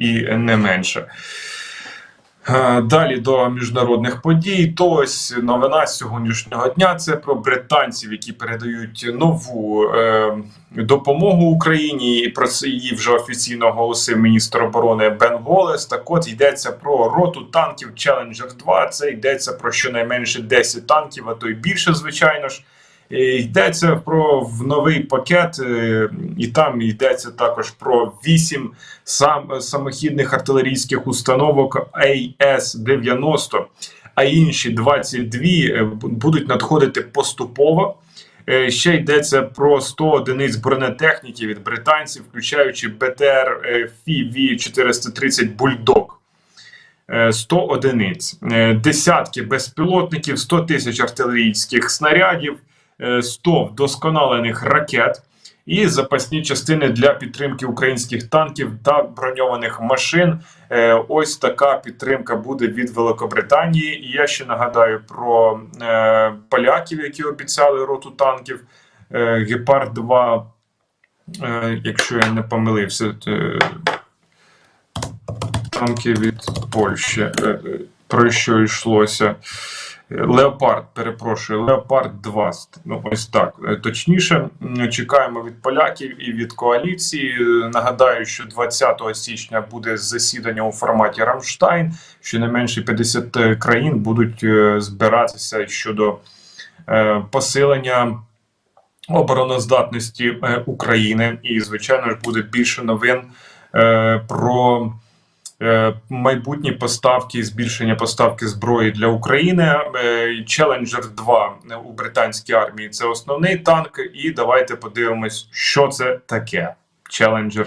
і не менше. Е, Далі до міжнародних подій. То ось новина сьогоднішнього дня це про британців, які передають нову е, допомогу Україні. І про це її вже офіційно оголосив міністр оборони Бен Голес. Так от йдеться про роту танків Challenger 2. Це йдеться про щонайменше 10 танків, а то й більше, звичайно ж. Е, Йдеться про новий пакет, е, і там йдеться також про 8 сам, самохідних артилерійських установок АС-90, а інші 22 е, будуть надходити поступово. Ще йдеться про 100 одиниць бронетехніки від британців, включаючи БТР е, FV-430 Бульдог. Е, 100 одиниць, десятки безпілотників, 100 тисяч артилерійських снарядів, 100 вдосконалених ракет і запасні частини для підтримки українських танків та броньованих машин. Е, Ось така підтримка буде від Великобританії. І я ще нагадаю про е, поляків, які обіцяли роту танків. Е, Гепард 2, е, якщо я не помилився, е, танки від Польщі. Е, е, Про що йшлося? Леопард, перепрошую, Леопард 2. Ну, ось так. Е, Точніше, чекаємо від поляків і від коаліції. Е, Нагадаю, що 20 січня буде засідання у форматі Рамштайн. Щонайменше 50 країн будуть е, збиратися щодо е, посилення обороноздатності е, України. І, звичайно ж, буде більше новин е, про. Е, Майбутні поставки, збільшення поставки зброї для України. Челенджер Challenger 2 у британській армії це основний танк. І давайте подивимось, що це таке. Challenger